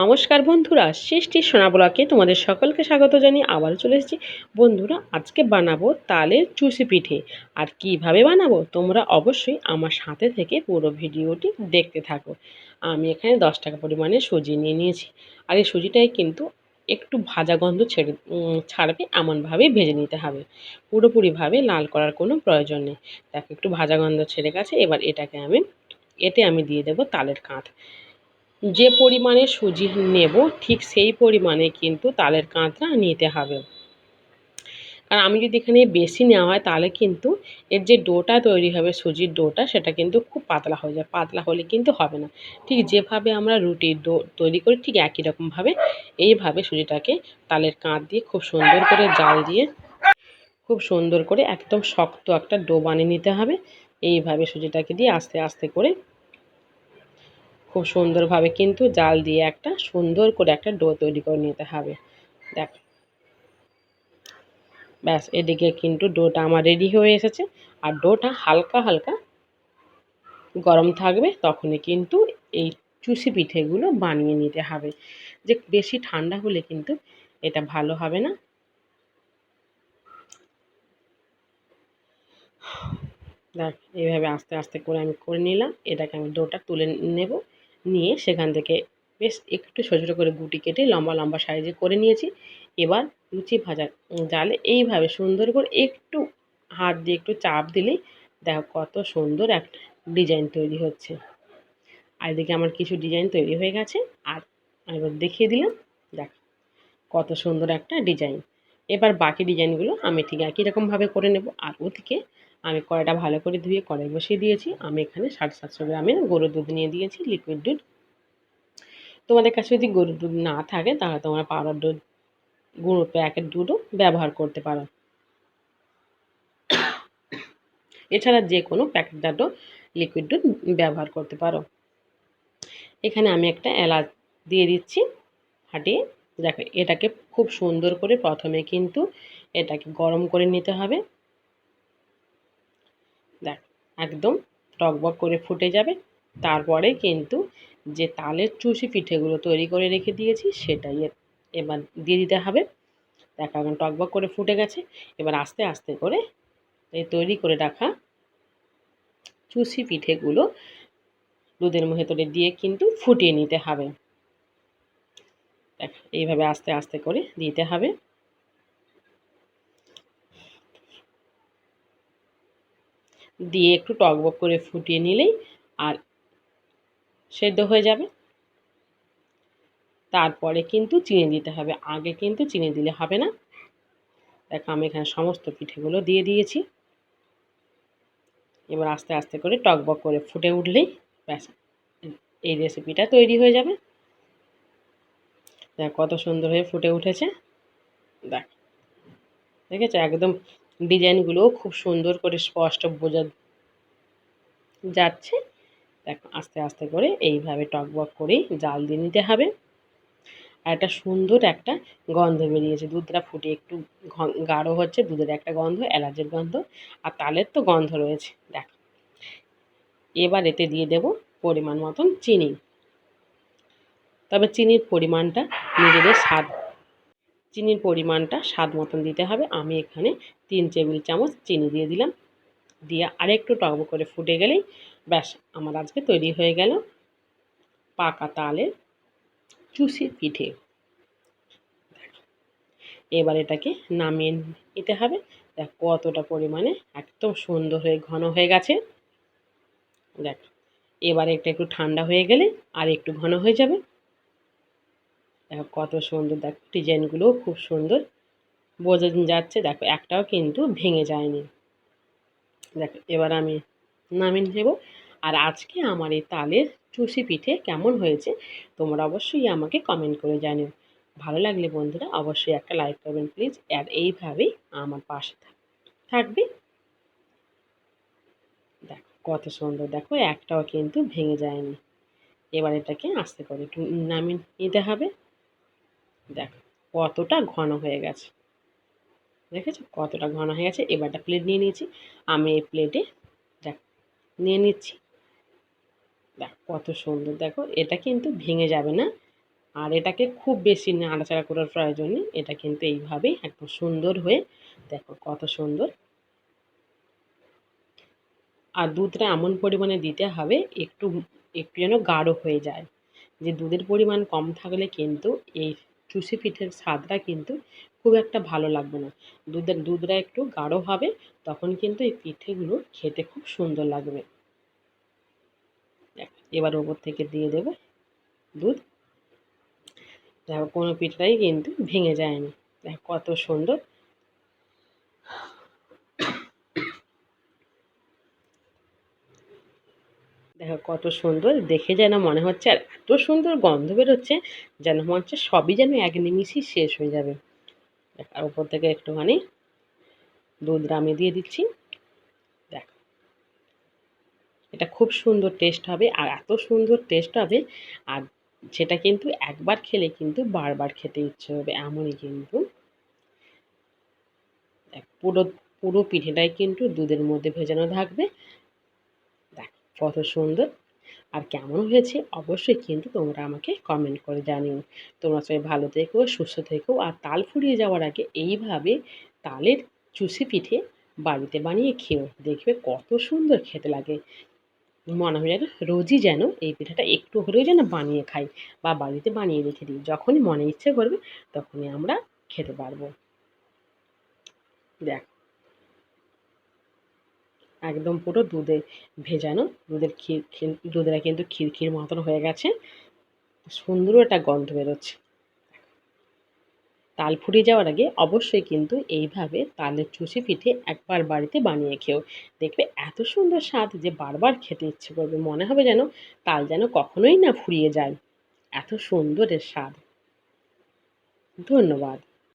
নমস্কার বন্ধুরা, সৃষ্টি সোনাবলাকে তোমাদের সকলকে স্বাগত জানিয়ে আবারও চলে এসেছি। বন্ধুরা, আজকে বানাবো তালের চুষি পিঠে। আর কীভাবে বানাবো তোমরা অবশ্যই আমার সাথে থেকে পুরো ভিডিওটি দেখতে থাকো। আমি এখানে দশ টাকা পরিমাণে সুজি নিয়ে নিয়েছি। আর এই সুজিটাই কিন্তু একটু ভাজা গন্ধ ছেড়ে ছাড়বে এমনভাবেই ভেজে নিতে হবে। পুরোপুরিভাবে লাল করার কোনো প্রয়োজন নেই। দেখো, একটু ভাজা গন্ধ ছেড়ে গেছে। এবার এটাকে আমি, এতে আমি দিয়ে দেবো তালের কাঁধ যে পরিমাণে সুজি নেব, ঠিক সেই পরিমাণে কিন্তু তালের কাঁচটা নিতে হবে। আর আমি যদি এখানে বেশি নেওয়া হয়, তাহলে কিন্তু এর যে ডোটা তৈরি হবে, সুজির ডোটা, সেটা কিন্তু খুব পাতলা হয়ে যায়। পাতলা হলে কিন্তু হবে না। ঠিক যেভাবে আমরা রুটির ডো তৈরি করি, ঠিক একই রকমভাবে এইভাবে সুজিটাকে তালের কাঁধ দিয়ে খুব সুন্দর করে জাল দিয়ে, খুব সুন্দর করে একদম শক্ত একটা ডো বানিয়ে নিতে হবে। এইভাবে সুজিটাকে দিয়ে আস্তে আস্তে করে খুব সুন্দরভাবে কিন্তু জাল দিয়ে একটা সুন্দর করে একটা ডো তৈরি করে নিতে হবে। দেখ। ব্যাস, এদিকে কিন্তু ডোটা আমার রেডি হয়ে এসেছে। আর ডোটা হালকা হালকা গরম থাকবে তখনই কিন্তু এই চুষি পিঠেগুলো বানিয়ে নিতে হবে। যে বেশি ঠান্ডা হলে কিন্তু এটা ভালো হবে না। দেখ এইভাবে আস্তে আস্তে করে আমি করে নিলাম। এটাকে আমি ডোটা তুলে নেব। নিয়ে সেখান থেকে বেশ একটু ছোটো ছোটো করে গুটি কেটে লম্বা লম্বা সাইজে করে নিয়েছি। এবার লুচি ভাজা জালে এইভাবে সুন্দর করে একটু হাত দিয়ে একটু চাপ দিলেই দেখো কত সুন্দর একটা ডিজাইন তৈরি হচ্ছে। আর এদিকে আমার কিছু ডিজাইন তৈরি হয়ে গেছে। আর এবার দেখিয়ে দিলাম, দেখ কত সুন্দর একটা ডিজাইন। এবার বাকি ডিজাইনগুলো আমি ঠিক একই রকমভাবে করে নেব। আর ওদিকে আমি কড়াইটা ভালো করে ধুয়ে কড়াই বসিয়ে দিয়েছি। আমি এখানে সাড়ে সাতশো গ্রামের গরুর দুধ নিয়ে দিয়েছি লিকুইড দুধ। তোমাদের কাছে যদি গরুর দুধ না থাকে, তাহলে তোমরা পাউডার দুধ, গুঁড়ো প্যাকেট দুধও ব্যবহার করতে পারো। এছাড়া যে কোনো প্যাকেট জাতীয় লিকুইড দুধ ব্যবহার করতে পারো। এখানে আমি একটা এলাচ দিয়ে দিচ্ছি, ফাটিয়ে দেখো এটাকে খুব সুন্দর করে প্রথমে কিন্তু এটাকে গরম করে নিতে হবে। একদম টকবক করে ফুটে যাবে। তারপরে কিন্তু যে তালের চুষি পিঠেগুলো তৈরি করে রেখে দিয়েছি, সেটাই এবার দিয়ে দিতে হবে। দেখো এখন টকবক করে ফুটে গেছে। এবার আস্তে আস্তে করে এই তৈরি করে রাখা চুষি পিঠেগুলো দুধের ভেতরে দিয়ে কিন্তু ফুটিয়ে নিতে হবে। দেখ এইভাবে আস্তে আস্তে করে দিতে হবে। দিয়ে একটু টকবক করে ফুটিয়ে নিলেই আর সেদ্ধ হয়ে যাবে। তারপরে কিন্তু চিনি দিতে হবে। আগে কিন্তু চিনি দিলে হবে না। দেখো আমি এখানে সমস্ত পিঠেগুলো দিয়ে দিয়েছি। এবার আস্তে আস্তে করে টকবক করে ফুটে উঠলেই ব্যাস, এই রেসিপিটা তৈরি হয়ে যাবে। দেখ কত সুন্দর হয়ে ফুটে উঠেছে। দেখ, দেখেছ? একদম ডিজাইনগুলোও খুব সুন্দর করে স্পষ্ট বোঝা যাচ্ছে। দেখো, আস্তে আস্তে করে এইভাবে টকবক করেই জাল দিয়ে নিতে হবে। আর একটা সুন্দর একটা গন্ধ বেরিয়েছে। দুধটা ফুটে একটু গাঢ় হচ্ছে, দুধের একটা গন্ধ, এলাচের গন্ধ আর তালের তো গন্ধ রয়েছে। দেখ, এবার এতে দিয়ে দেব পরিমাণ মতন চিনি। তবে চিনির পরিমাণটা নিজেদের স্বাদ চিনির পরিমাণটা স্বাদ মতন দিতে হবে। আমি এখানে তিন টেবিল চামচ চিনি দিয়ে দিলাম। দিয়ে আরেকটু টকব করে ফুটে গেলেই ব্যাস, আমার আজকে তৈরি হয়ে গেল পাকা তালের চুষি পিঠে। এবার এটাকে নামিয়ে নিতে হবে। দেখ, কতটা পরিমাণে একদম সুন্দর হয়ে ঘন হয়ে গেছে। দেখ, এবার এটা একটু ঠান্ডা হয়ে গেলে আর একটু ঘন হয়ে যাবে। দেখো কত সুন্দর, দেখো ডিজাইনগুলোও খুব সুন্দর। বোঝা যাচ্ছে, দেখো একটাও কিন্তু ভেঙে যায়নি। দেখো, এবার আমি নামিয়ে নেব। আর আজকে আমার এই তালের চুষি পিঠে কেমন হয়েছে, তোমরা অবশ্যই আমাকে কমেন্ট করে জানিও। ভালো লাগলে বন্ধুরা অবশ্যই একটা লাইক করবেন প্লিজ আর এইভাবেই আমার পাশে থাকবে। দেখো, কত সুন্দর, দেখো একটাও কিন্তু ভেঙে যায়নি। এবার এটাকে আস্তে করে একটু নামিয়ে নিতে হবে। দেখো, কতটা ঘন হয়ে গেছে। দেখেছ? কতটা ঘন হয়ে গেছে। এবারটা প্লেট নিয়ে নিয়েছি। আমি এই প্লেটে দেখ, নিয়ে নিচ্ছি। দেখ, কত সুন্দর। দেখো, এটা কিন্তু ভেঙে যাবে না। আর এটাকে খুব বেশি নাড়াচাড়া করার প্রয়োজন নেই। এটা কিন্তু এইভাবেই একদম সুন্দর হয়ে, দেখো, কত সুন্দর। আর দুধটা এমন পরিমাণে দিতে হবে, একটু একটু যেন গাঢ় হয়ে যায়। যে দুধের পরিমাণ কম থাকলে কিন্তু এই চুষি পিঠের স্বাদটা কিন্তু খুব একটা ভালো লাগবে না। দুধের দুধটা একটু গাঢ় হবে, তখন কিন্তু এই পিঠেগুলো খেতে খুব সুন্দর লাগবে। এবার ওপর থেকে দিয়ে দেবো দুধ। দেখো, কোনো পিঠটাই কিন্তু ভেঙে যায়নি। দেখো, কত সুন্দর দেখো কত সুন্দর। দেখে যেন মনে হচ্ছে আর এত সুন্দর গন্ধ বেরোচ্ছে যেন মনে হচ্ছে সবই যেন এক নিমিষই শেষ হয়ে যাবে। আর উপর থেকে একটুখানি দুধ রামে দিয়ে দিচ্ছি। দেখ। এটা খুব সুন্দর টেস্ট হবে আর এত সুন্দর টেস্ট হবে আর সেটা কিন্তু একবার খেলে কিন্তু বারবার খেতে ইচ্ছে হবে, এমনই কিন্তু। পুরো পুরো পিঠেটাই কিন্তু দুধের মধ্যে ভেজানো থাকবে। কত সুন্দর। আর কেমন হয়েছে অবশ্যই কিন্তু তোমরা আমাকে কমেন্ট করে জানিও। তোমরা সবাই ভালো থেকো, সুস্থ থেকো, আর তাল ফুরিয়ে যাওয়ার আগে এইভাবে তালের চুষি পিঠে বাড়িতে বানিয়ে খেও। দেখবে কত সুন্দর খেতে লাগে। মনে হয় যেন রোজই যেন এই পিঠাটা একটু হলেও যেন বানিয়ে খাই বা বাড়িতে বানিয়ে রেখে দিই। যখনই মনে ইচ্ছে করবে তখনই আমরা খেতে পারব। দেখ। একদম পুরো দুধে ভেজানো, দুধের ক্ষীর দুধেরা কিন্তু ক্ষীর মতন হয়ে গেছে। সুন্দর একটা গন্ধ বেরোচ্ছে। তাল ফুরিয়ে যাওয়ার আগে অবশ্যই কিন্তু এইভাবে তালের চুষি পিঠে একবার বাড়িতে বানিয়ে খেও। দেখবে এত সুন্দর স্বাদ যে বারবার খেতে ইচ্ছে করবে। মনে হবে যেন তাল যেন কখনোই না ফুরিয়ে যায়। এত সুন্দর এর স্বাদ। ধন্যবাদ।